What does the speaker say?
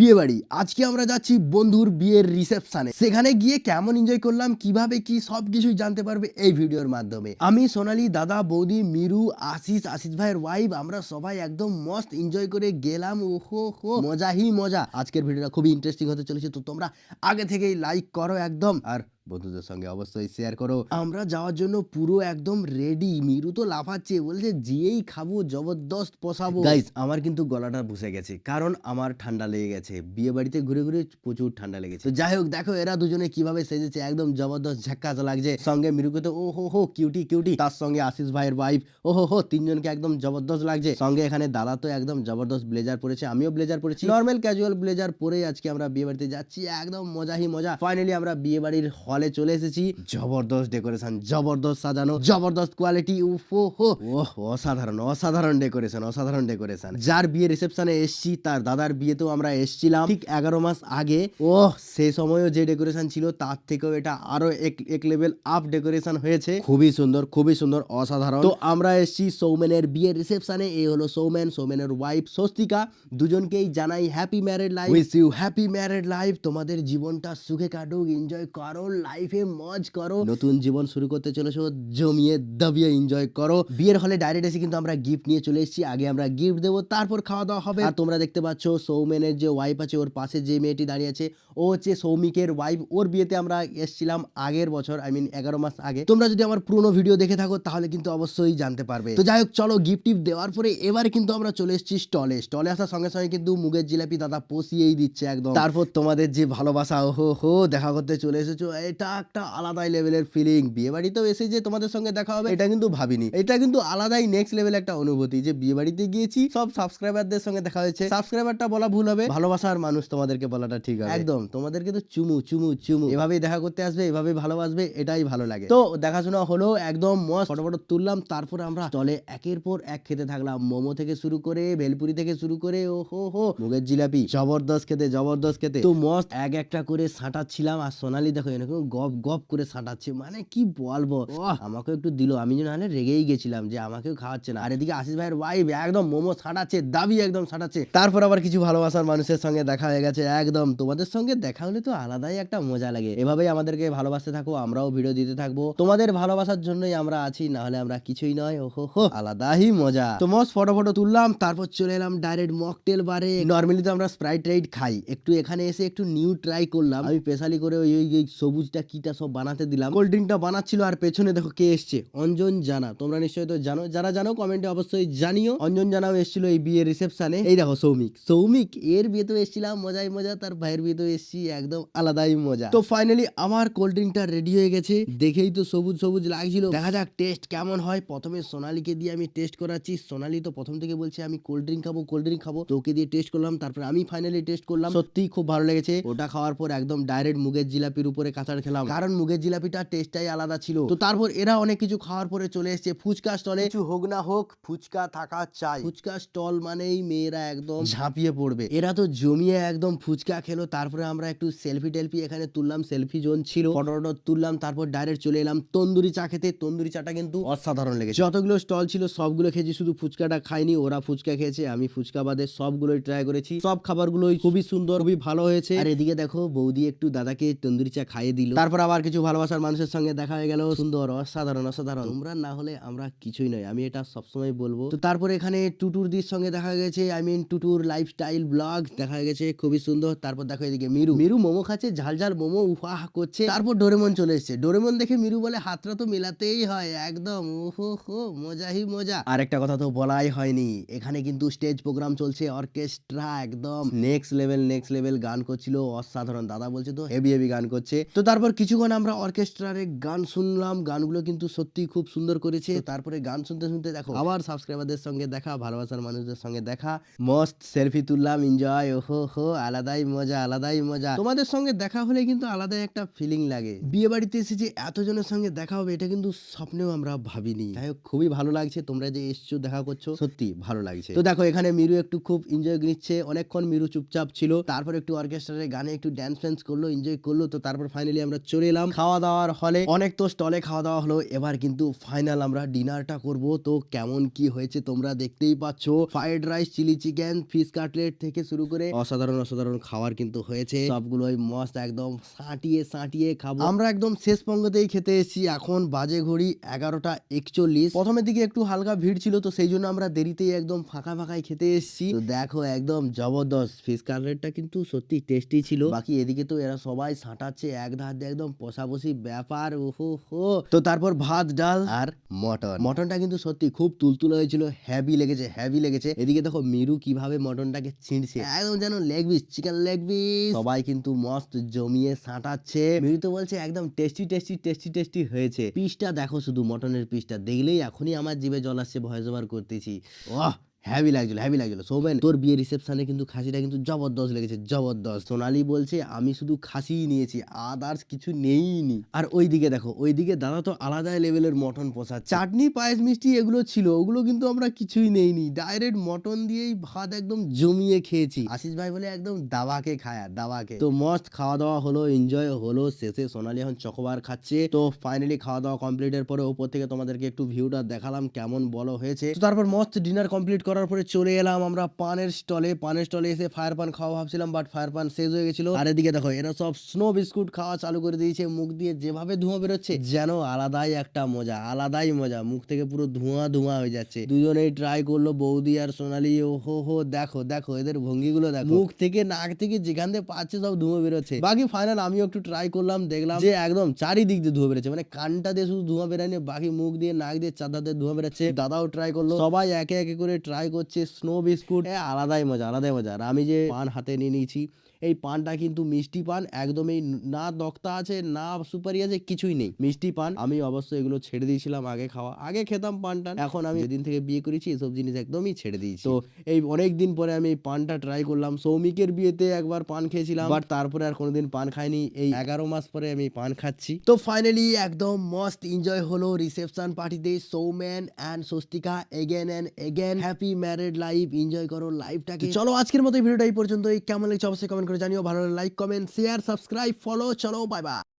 বিয়ে বাড়ি আজকে আমরা যাচ্ছি বন্ধুর বিয়ের রিসেপশনে সেখানে গিয়ে কেমন এনজয় করলাম, কীভাবে কি সব কিছুই জানতে পারবে এই ভিডিওর মাধ্যমে। আমি সোনালি, দাদা, বৌদি, মিরু, আশিস আশিস ভাইয়ের ওয়াইফ আমরা সবাই একদম মস্ত এনজয় করে গেলাম। ও হো মজাহি মজা। আজকের ভিডিওটা খুবই ইন্টারেস্টিং হতে চলেছে, তো তোমরা আগে থেকেই লাইক করো একদম। আর বন্ধুদের সঙ্গে অবশ্যই শেয়ার করো। আমরা যাওয়ার জন্য পুরো একদম রেডি মিরু তো লাফাচ্ছে বলছে যেই খাব জবরদস্ত পোষাবো। গাইস আমার কিন্তু গলাটা বসে গেছে কারণ আমার ঠান্ডা লেগে গেছে। বিয়ে বাড়িতে ঘুরে ঘুরে প্রচুর ঠান্ডা লেগেছে। তো যাই হোক দেখো এরা দুজনে কীভাবে সেজেছে একদম জবরদস্ত ঝাক্কাস লাগছে। সঙ্গে মিরুকে তো ও হো হো কিউটি কিউটি তার সঙ্গে আশিস ভাইয়ের ওয়াইফ ও হো হো তিনজনকে একদম জবরদস্ত লাগছে। সঙ্গে এখানে দাদা তো একদম জবরদস্ত ব্লেজার পরেছে আমিও ব্লেজার পরেছি। নর্মাল ক্যাজুয়াল ব্লেজার পরে আজকে আমরা বিয়ে বাড়িতে যাচ্ছি একদম মজাহি মজা। ফাইনালি আমরা বিয়ে বাড়ির হলে চলে এসেছি। জবরদস্ত ডেকোরেশন জবরদস্ত সাজানো জবরদস্ত কোয়ালিটি উফো হো। ওহ অসাধারণ অসাধারণ ডেকোরেশন অসাধারণ ডেকোরেশন যার বিয়ে রিসেপশনে এসছি তার দাদার বিয়েতেও আমরা এসছিলাম। ঠিক এগারো মাস আগে ও সেই সময়ও যে ডেকোরেশন ছিল তার থেকেও এটা আরও এক এক লেভেল আপ ডেকোরেশন হয়েছে। খুবই সুন্দর খুবই সুন্দর অসাধারণ। তো আমরা এসছি সৌমেনের বিয়ের রিসেপশনে এই হলো সৌমেন সৌমেনের ওয়াইফ স্বস্তিকা। দুজনকেই জানাই happy married life wish you happy married life তোমাদের জীবনটা সুখে কাটুক এনজয় করো লাইফে মজ করো। নতুন জীবন শুরু করতে চলেছো জমিয়ে দাবিয়ে এনজয় করো। বিয়ের হলে ডাইরেক্ট এসে কিন্তু আমরা গিফট নিয়ে চলে এসেছি আগে আমরা গিফট দেবো তারপর খাওয়া দাওয়া হবে। আর তোমরা দেখতে পাচ্ছ সৌমেনের যে ওয়াইফ আছে ওর পাশে যে মেয়েটি দাঁড়িয়ে আছে ও হচ্ছে সৌমিকের ওয়াইফ ওর বিয়েতে আমরা এসেছিলাম আগের বছর আই মিন এগারো মাস আগে। তোমরা যদি আমার পুরোনো ভিডিও দেখে থাকো তাহলে কিন্তু অবশ্যই জানতে পারবে। তো যাই হোক চলো গিফট টিপ দেওয়ার পরে এবার কিন্তু আমরা চলে এসেছি স্টলে স্টলে আসার সঙ্গে সঙ্গে কিন্তু মুগের জিলাপি দাদা পচিয়েই দিচ্ছে একদম। তারপর তোমাদের যে ভালোবাসা হো হো দেখা করতে চলে এসেছ। এটা একটা আলাদাই লেভেলের ফিলিং বিয়ে বাড়িতেও এসে যে তোমাদের সঙ্গে দেখা হবে এটা কিন্তু ভাবিনি। এটা কিন্তু আলাদাই নেক্সট লেভেল একটা অনুভূতি যে বিয়ে বাড়িতে গিয়েছি সব সাবস্ক্রাইবারদের সঙ্গে দেখা হয়েছে। সাবস্ক্রাইবারটা বলা ভুল হবে ভালোবাসার মানুষ তোমাদেরকে বলাটা ঠিক হবে। একদম। তোমাদেরকে তো চুমু চুমু চুমু। এভাবেই দেখা করতে আসবে এভাবেই ভালোবাসবে এটাই ভালো লাগে। তো দেখাশোনা হলো একদম মস্ত। ফটো ফটো তুললাম তারপর আমরা চলে একের পর এক খেতে থাকলাম। মোমো থেকে শুরু করে ভেলপুরি থেকে শুরু করে ও হো হো মুগের জিলাপি জবরদস্ত খেতে জবরদস্ত খেতে। তো মস্ত এক একটা করে সাঁটাচ্ছিলাম। আর সোনালি দেখো এরকম গপ গপ করে সাঁটাচ্ছে। মানে কি বলব? আমাকে একটু দিল। আমি যেন নাহলে রেগেই গেছিলাম যে আমাকেও খাওয়াচ্ছে না। আর এদিকে আশিস ভাইয়ের ওয়াইফ একদম মোমো সাঁটাচ্ছে দাবি একদম সাঁটাচ্ছে। তারপর আবার কিছু ভালোবাসার মানুষের সঙ্গে দেখা হয়ে গেছে একদম। তোমাদের সঙ্গে দেখা হলে তো আলাদাই একটা মজা লাগে। এভাবেই আমাদেরকে ভালোবাসতে থাকো আমরাও ভিডিও দিতে থাকব। তোমাদের ভালোবাসার জন্যই আমরা আছি না হলে আমরা কিছুই নয়। ওহো হো আলাদাই মজা। তো মস্ত ফটো ফটো তুললাম তারপর চলে এলাম ডাইরেক্ট মকটেল বারে নর্মালি তো আমরা স্প্রাইট রাইড খাই। একটু এখানে এসে একটু নিউ ট্রাই করলাম। আমি স্পেশালি করে ওই ওই ওই সবুজটা কিটা সব বানাতে দিলাম। কোল্ড ড্রিঙ্কটা বানাচ্ছিল আর পেছনে দেখো কে এসছে? অঞ্জন জানা। তোমরা নিশ্চয়ই তো জানো। যারা জানো কমেন্টে অবশ্যই জানিও। অঞ্জন জানাও এসেছিল এই বিয়ের রিসেপশনে এই দেখো সৌমিক। সৌমিক, এর বিয়েতেও এসেছিলাম, মজাই মজা। তার ভাইয়ের বিয়েতেও এসেছি, একদম আলাদাই মজা। তো ফাইনালি আমার কোল্ড ড্রিঙ্কটা রেডি হয়ে গেছে। দেখেই তো সবুজ সবুজ লাগছিল। দেখা যাক টেস্ট কেমন হয়। প্রথমে সোনালিকে দিয়ে আমি টেস্ট করাচ্ছি। সোনালি তো প্রথম থেকে বলছে, আমি কোল্ড ড্রিঙ্ক খাব কোল্ড ড্রিঙ্ক খাব। তো ওকে দিয়ে টেস্ট করলাম। তারপরে আমি ফাইনালি টেস্ট করলাম। সত্যি খুব ভালো লেগেছে। ওটা খাওয়ার পর একদম ডাইরেক্ট মুগের জিলাপির উপরে কাঁচাড় খেলাম। কারণ মুগের জিলাপিটা টেস্টটাই আলাদা ছিল। তো তারপর এরা অনেক কিছু খাওয়ার পরে চলে এসেছে। ফুচকা স্টলে কিছু হোক না হোক ফুচকা থাকা চাই। ফুচকা স্টল মানেই মেয়েরা একদম ঝাঁপিয়ে পড়বে। এরা তো জমিয়ে একদম ফুচকা খেলো। তারপরে আমরা একটু সেলফি টেলফি এখানে তুললাম সেলফি জোন ছিল। ফটো তুললাম তারপর ডাইরেক্ট চলে এলাম তন্দুরি চা খেতে। তন্দুরি চাটা কিন্তু অসাধারণ লেগেছে। যতগুলো স্টল ছিল সবগুলো খেয়েছি শুধু ফুচকাটা খাইনি ওরা ফুচকা খেয়েছে। আমি ফুচকা বাদে সবগুলোই ট্রাই করেছি। সব খাবারগুলোই খুবই সুন্দর খুবই ভালো হয়েছে। আর এদিকে দেখো বৌদি একটু দাদাকে তন্দুরি চা খাইয়ে দিল। তারপর আবার কিছু ভালোবাসার মানুষের সঙ্গে দেখা হয়ে গেল। সুন্দর, অসাধারণ অসাধারণ। তোমরা না হলে আমরা কিছুই নয় আমি এটা সবসময় বলব। তো তারপর এখানে টুটুর দির সঙ্গে দেখা গেছে। আই মিন টুটুর লাইফস্টাইল ব্লগ দেখা গেছে। খুবই সুন্দর। তারপর দেখো এদিকে মিরু। মিরু মোমো খাচ্ছে, ঝাল ঝাল মোমো উফাহ করছে। তারপর ডোরেমন চলে এসেছে। ডোরেমন দেখে মিরু বলে হাতটা তো মেলাতেই হয়, একদম। ওহো হো মজাহি মজা। আর একটা কথা তো বলাই হয়নি। এখানে কিন্তু স্টেজ প্রোগ্রাম চলছে অর্কেস্ট্রা একদম। নেক্সট লেভেল নেক্সট লেভেল গান করছিল। অসাধারণ। দাদা বলছে তো হেভি হেভি গান করছে। তো তারপর কিছুক্ষণ আমরা অর্কেস্ট্রারে গান শুনলাম গানগুলো কিন্তু সত্যি খুব সুন্দর করেছে। তারপরে গান শুনতে শুনতে দেখো আবার সাবস্ক্রাইবারদের সঙ্গে দেখা ভালোবাসার মানুষদের সঙ্গে দেখা। মস্ত সেলফি তুললাম এনজয় ওহো হো আলাদাই মজা আলাদাই মজা। তোমাদের সঙ্গে দেখা হলে কিন্তু আলাদাই একটা ফিলিং লাগে। বিয়ে বাড়িতে এসে যে এতজনের সঙ্গে দেখা হবে এটা কিন্তু স্বপ্নেও আমরা ভাবিনি। যাই হোক খুবই ভালো লাগছে তোমরা যে এসছো দেখা করছ সত্যি ভালো লাগছে। তো দেখো এখানে মিরু একটু খুব এনজয় নিচ্ছে অনেকক্ষণ মিরু চুপচাপ ছিল। তারপর একটু অর্কেস্ট্রারে গানে একটু ড্যান্স ফ্যান্স করল এনজয় করল তো তারপর ফাইনালি আমরা চলে এলাম খাওয়া দাওয়ার হলে। অনেক তো স্টলে খাওয়া দাওয়া হলো। এবার কিন্তু ফাইনাল আমরা ডিনারটা করব। তো কেমন কি হয়েছে তোমরা দেখতেই পাচ্ছ। Fried rice chilli chicken fish cutlet থেকে শুরু করে অসাধারণ অসাধারণ খাবার কিন্তু হয়েছে। সবগুলোই মস্ত একদম সাঁটিয়ে সাঁটিয়ে খাব। আমরা একদম শেষ পঙ্গতেই খেতে এসেছি। এখন বাজে ঘড়ি এগারোটা একচল্লিশ। প্রথমের দিকে একটু হালকা ভিড় ছিল, তো সেই জন্য আমরা দেরিতেই একদম ফাঁকা ফাঁকায় খেতে এসেছি। তো দেখো, একদম জবরদস্ত ফিশ কাটলেটটা কিন্তু সত্যি টেস্টি ছিল। বাকি এদিকে তো এরা সবাই সাঁটাচ্ছে, এক ধার দিয়ে একদম পশাপশি ব্যাপার ওহো হো তো তারপর ভাত, ডাল আর মটন। মটনটা কিন্তু সত্যি খুব তুলতুলে হয়েছিল হ্যাভি লেগেছে হ্যাভি লেগেছে। এদিকে দেখো মিরু কীভাবে মটনটাকে ছিঁড়ছে। একদম যেন leg piece chicken leg piece সবাই কিন্তু মস্ত জমিয়ে সাঁটাচ্ছে। মিরু তো বলছে একদম টেস্টি টেস্টি টেস্টি টেস্টি হয়েছে। পিসটা দেখো শুধু মটনের পিসটা দেখলেই এখনই আমার জিভে জল আসছে, ভয়েস ওভার করতেছি। ওহ হ্যাভি লাগছিল হ্যাভি লাগছিল। সৌমেন, তোর বিয়ে রিসেপশনে কিন্তু খাসিটা কিন্তু জবরদস্ত লেগেছে, জবরদস্ত। সোনালি বলছে, আমি শুধু খাসিই নিয়েছি আদার্স কিছু নেইনি। আর ওইদিকে দেখো, ওইদিকে দাদা তো আলাদা লেভেলের মটন পোষা চাটনি, পায়েস, মিষ্টি এগুলো ছিল, ওগুলো কিন্তু আমরা কিছুই নেইনি। ডাইরেক্ট মটন দিয়েই ভাত একদম জমিয়ে খেয়েছি। আশিস ভাই বলে, একদম দাবাকে খায় দাবাকে। তো মস্ত খাওয়া দাওয়া হলো এনজয় হলো, শেষে সোনালি এখন চকোবার খাচ্ছে। তো ফাইনালি খাওয়া দাওয়া কমপ্লিটের পরে উপর থেকে তোমাদেরকে একটু ভিউটা দেখালাম, কেমন বলো হয়েছে। তারপর মস্ত ডিনার কমপ্লিট করার পরে চলে এলাম আমরা পানের স্টলে। পানের স্টলে এসে ফায়ার পান খাওয়া ভাবছিলাম বাট ফায়ার পান শেষ হয়ে গেছিল। আর এদিকে দেখো, এরা সব স্নো বিস্কুট খাওয়া চালু করে দিয়েছে। মুখ দিয়ে যেভাবে ধোঁয়া বেরোচ্ছে, যেন আলাদাই একটা মজা, আলাদাই মজা। মুখ থেকে পুরো ধোঁয়া ধোঁয়া হয়ে যাচ্ছে। দুজনেই ট্রাই করল, বৌদি আর সোনালি ও হো হো দেখো দেখো, এদের ভঙ্গিগুলো দেখো। মুখ থেকে, নাক থেকে যেখান থেকে পাচ্ছে সব ধোঁয়া বেরোচ্ছে। বাকি ফাইনাল আমিও একটু ট্রাই করলাম, দেখলাম যে একদম চারিদিক দিয়ে ধোঁয়া বেরোচ্ছে। মানে কানটা দিয়ে শুধু ধোঁয়া বেরায়নি, বাকি মুখ দিয়ে, নাক দিয়ে চাদা দিয়ে ধোঁয়া বেরোচ্ছে। দাদাও ট্রাই করল। সবাই একে একে করে ট্রাই করছে স্নো বিস্কুট আলাদাই মজা আলাদাই মজা। আর আমি যে পান হাতে নিয়ে নিয়েছি এই পানটা কিন্তু মিষ্টি পান, একদমই না দক্তা আছে, না সুপারি আছে, কিছুই নেই। মিষ্টি পান, আমি অবশ্যই এগুলো ছেড়ে দিয়েছিলাম আগে খাওয়া, আগে খেতাম পানটা। এখন আমি যেদিন থেকে বিয়ে করেছি, এসব জিনিস একদমই ছেড়ে দিয়েছি। তো এই অনেক দিন পরে আমি এই পানটা ট্রাই করলাম। সৌমিকের বিয়েতে একবার পান খেয়েছিলাম। বাট তারপরে আর কোনোদিন পান খাইনি। এই এগারো মাস পরে আমি পান খাচ্ছি। তো ফাইনালি একদম মস্ত এনজয় হলো রিসেপশন পার্টিতে Soumyan and Swastika again and again happy married life enjoy করো লাইফটাকে চলো আজকের মতো ভিডিওটা এই পর্যন্ত কেমন লাগছে অবশ্যই কমেন্ট করে জানিও ভালো like comment share subscribe follow চলো বাই বাই